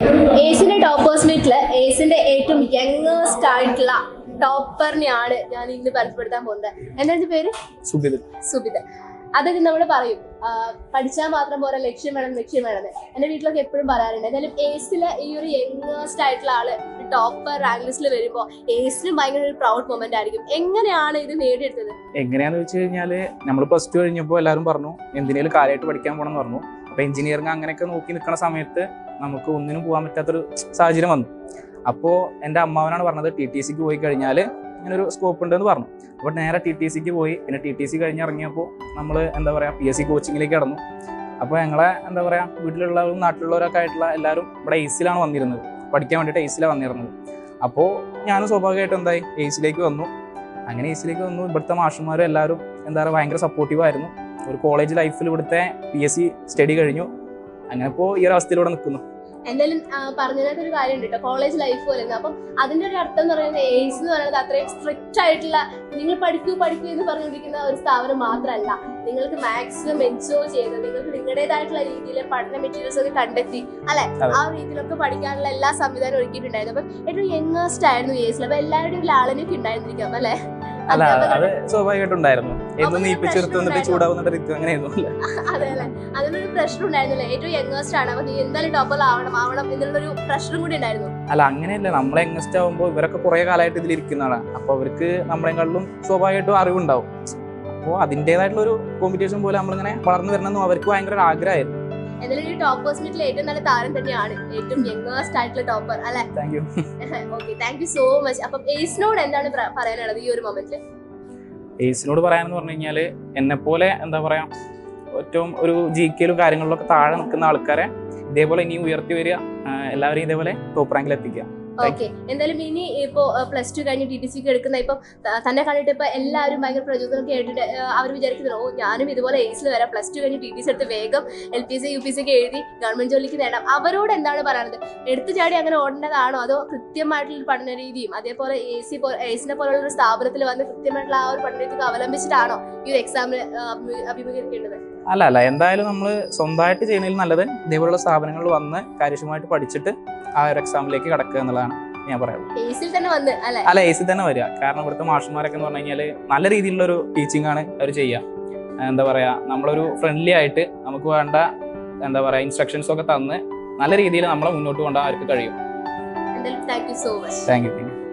ഏസിന്റെ toppers മീറ്റിൽ ഏസിന്റെ ഏറ്റവും youngest ആയിട്ടുള്ള ടോപ്പറിനെയാണ് ഞാൻ ഇന്ന് പരിചയപ്പെടുത്താൻ പോകുന്നത്. എന്താ പേര്? സുബിത്. സുബിത്. അതൊക്കെ നമ്മൾ പറയും. പഠിച്ചാൽ മാത്രം പോരാ ലക്ഷ്യം വേണം ലക്ഷ്യം വേണമെന്ന് എന്റെ വീട്ടിലൊക്കെ എപ്പോഴും പറയാറുണ്ട്. എന്തായാലും ഏസിലെ ഈ ഒരു യങ്ങസ്റ്റ് ആയിട്ടുള്ള ആൾ ടോപ്പർ റാങ്ക് ലിസ്റ്റിൽ വരുമ്പോൾ ഏസിനും ഭയങ്കര ഒരു പ്രൗഡ് മൊമെന്റ് ആയിരിക്കും. എങ്ങനെയാണ് ഇത് നേടിയെടുത്തത്? എങ്ങനെയാന്ന് വെച്ച് കഴിഞ്ഞാൽ നമ്മൾ പ്ലസ് ടു കഴിഞ്ഞപ്പോൾ എല്ലാവരും പറഞ്ഞു എന്തിനേലും കാര്യമായിട്ട് പഠിക്കാൻ പോകണം എന്ന് പറഞ്ഞു. അപ്പൊ എഞ്ചിനീയറിംഗ് അങ്ങനെയൊക്കെ നോക്കി നിൽക്കുന്ന സമയത്ത് നമുക്ക് ഒന്നിനും പോകാൻ പറ്റാത്തൊരു സാഹചര്യം വന്നു. അപ്പോൾ എന്റെ അമ്മാവനാണ് പറഞ്ഞത് ടി ടി സിക്ക് പോയി കഴിഞ്ഞാൽ ഇങ്ങനൊരു സ്കോപ്പ് ഉണ്ടെന്ന് പറഞ്ഞു. അപ്പോൾ നേരെ ടി ടി സിക്ക് പോയി. പിന്നെ ടി ടി സി കഴിഞ്ഞ് ഇറങ്ങിയപ്പോൾ നമ്മൾ എന്താ പറയുക പി എസ് സി കോച്ചിങ്ങിലേക്ക് കടന്നു. അപ്പോൾ ഞങ്ങളെ എന്താ പറയുക വീട്ടിലുള്ളവരും നാട്ടിലുള്ളവരൊക്കെ ആയിട്ടുള്ള എല്ലാവരും ഇവിടെ എയ്സിലാണ് വന്നിരുന്നത്. പഠിക്കാൻ വേണ്ടിയിട്ട് എയ്സിലാണ് വന്നിരുന്നത്. അപ്പോൾ ഞാനും സ്വാഭാവികമായിട്ടും എന്തായി എയ്സിലേക്ക് വന്നു. അങ്ങനെ എയ്സിലേക്ക് വന്നു. ഇവിടുത്തെ മാഷന്മാരും എല്ലാവരും എന്താ പറയുക ഭയങ്കര സപ്പോർട്ടീവ് ആയിരുന്നു. ഒരു കോളേജ് ലൈഫിൽ ഇവിടുത്തെ പി എസ് സി സ്റ്റഡി കഴിഞ്ഞു. അങ്ങനെ ഇപ്പോൾ ഈ ഒരു അവസ്ഥയിലൂടെ നിൽക്കുന്നു എന്തായാലും പറഞ്ഞതായിട്ട് പറഞ്ഞതിനകത്ത് ഒരു കാര്യം കേട്ടോ. കോളേജ് ലൈഫ് പോലെ അപ്പം അതിന്റെ ഒരു അർത്ഥം എന്ന് പറയുന്നത് എയ്സ് എന്ന് പറയുന്നത് അത്രയും സ്ട്രിക്റ്റ് ആയിട്ടുള്ള നിങ്ങൾ പഠിക്കൂ പഠിക്കൂ എന്ന് പറഞ്ഞുകൊണ്ടിരിക്കുന്ന ഒരു സ്ഥാപനം മാത്രമല്ല. നിങ്ങൾക്ക് മാക്സിമം എൻജോയ് ചെയ്ത് നിങ്ങൾക്ക് നിങ്ങളുടേതായിട്ടുള്ള രീതിയിലെ പഠന മെറ്റീരിയൽസ് ഒക്കെ കണ്ടെത്തി അല്ലെ? ആ രീതിയിലൊക്കെ പഠിക്കാനുള്ള എല്ലാ സംവിധാനവും ഒരുക്കിയിട്ടുണ്ടായിരുന്നു. അപ്പം ഏറ്റവും യങ്ങസ്റ്റ് ആയിരുന്നു എയ്സിൽ അപ്പൊ എല്ലാവരുടെയും ലാളനൊക്കെ ഉണ്ടായിരുന്നിരിക്കാം അല്ലെ? അല്ല അത് സ്വാഭാവികമായിട്ടും എന്ന് എന്നും അപ്പൊ നീപ്പിച്ച് പ്രശ്നം നിർത്തുന്നിട്ട് ഉണ്ടായിരുന്നു. ചൂടാവുന്നിട്ട് നിൽക്കും അങ്ങനെയായിരുന്നു അല്ലേ അതെ അല്ലെ? അതിനൊരു പ്രഷർ ഉണ്ടായിരുന്നില്ല. ഏറ്റവും യങ്ങസ്റ്റ് ആണ്. അപ്പൊ നീ എന്തായാലും ടോപ്പർ ആവണം ആവണം എന്നുള്ളൊരു പ്രഷറും കൂടി ഉണ്ടായിരുന്നു. അല്ല അങ്ങനെയല്ല. നമ്മളെ യങ്ങസ്റ്റ് ആവുമ്പോൾ ഇവരൊക്കെ കുറെ കാലമായിട്ട് ഇതിലിരിക്കുന്നതാണ് അപ്പോൾ അവർക്ക് നമ്മളെക്കാളിലും സ്വാഭാവികമായിട്ടും അറിവുണ്ടാവും. അപ്പോൾ അതിന്റെതായിട്ടുള്ള ഒരു കോമ്പറ്റീഷൻ പോലെ നമ്മളിങ്ങനെ വളർന്നു വരണമെന്നും അവർക്ക് ഭയങ്കര ഒരു ആഗ്രഹമായിരുന്നു. എന്തായാലും ഈ ടോപ്പേഴ്സ് മീറ്റിൽ ഏറ്റവും നല്ല താരം തന്നെയാണ്. ഏറ്റവും യങ്ങേസ്റ്റ് ആയിട്ടുള്ള ടോപ്പർ അല്ലെ? Okay thank you so much അപ്പം ഏസിനോട് എന്താണ് പറയാനുള്ളത് ഈ ഒരു മൊമെന്റിൽ എയ്സിനോട് പറയാനെന്ന് പറഞ്ഞു കഴിഞ്ഞാൽ എന്നെ പോലെ എന്താ പറയാ ഏറ്റവും ഒരു ജി കെയിലും കാര്യങ്ങളിലൊക്കെ താഴെ നിൽക്കുന്ന ആൾക്കാരെ ഇതേപോലെ ഇനിയും ഉയർത്തി വരിക എല്ലാവരും എല്ലാവരെയും ഇതേപോലെ ടോപ്പ് റാങ്കിൽ എത്തിക്കുക. ഓക്കെ എന്തായാലും ഇനി ഇപ്പോ പ്ലസ് ടു കഴിഞ്ഞ് ടി ടി സിക്ക് എടുക്കുന്ന ഇപ്പൊ തന്നെ കണ്ടിട്ട് ഇപ്പൊ എല്ലാവരും ഭയങ്കര പ്രചോദനം കേട്ടിട്ട് അവർ വിചാരിക്കുന്നത് ഓ ഞാനും ഇതുപോലെ എയ്സിൽ വരാം. പ്ലസ് ടു കഴിഞ്ഞ് ടി ടി സി എടുത്ത് വേഗം L P C U P C ഒക്കെ എഴുതി ഗവൺമെന്റ് ജോലിക്ക് നേടാം. അവരോട് എന്താണ് പറയുന്നത് എടുത്തു ചാടി അങ്ങനെ ഓടേണ്ടതാണോ? അതോ കൃത്യമായിട്ടുള്ള പഠന രീതിയും അതേപോലെ എ സി എയ്സിനെ പോലുള്ള ഒരു സ്ഥാപനത്തിൽ വന്ന് കൃത്യമായിട്ടുള്ള ആ ഒരു പഠന രീതിക്ക് അവലംബിച്ചിട്ടാണോ ഈ ഒരു എക്സാമിന് അഭിമുഖീകരിക്കേണ്ടത്? അല്ല അല്ല. എന്തായാലും നമ്മൾ സ്വന്തമായിട്ട് ചെയ്യുന്നതിൽ നല്ലത് ഇതേപോലുള്ള സ്ഥാപനങ്ങളിൽ വന്ന് കാര്യക്ഷമമായിട്ട് പഠിച്ചിട്ട് ആ ഒരു എക്സാമിലേക്ക് കടക്കുക എന്നുള്ളതാണ്. ഞാൻ പറയാം. എയ്സിൽ തന്നെ വന്ന് അല്ലെ? എസിൽ തന്നെ വരിക. കാരണം ഇവിടുത്തെ മാഷന്മാരൊക്കെ എന്ന് പറഞ്ഞു കഴിഞ്ഞാൽ നല്ല രീതിയിലുള്ള ഒരു ടീച്ചിങ് ആണ് അവർ ചെയ്യുക എന്താ പറയാ നമ്മളൊരു ഫ്രണ്ട്ലി ആയിട്ട് നമുക്ക് വേണ്ട എന്താ പറയാ ഇൻസ്ട്രക്ഷൻസ് ഒക്കെ തന്ന് നല്ല രീതിയിൽ നമ്മളെ മുന്നോട്ട് കൊണ്ടുപോകാൻ അവർക്ക് കഴിയും. Thank you thank you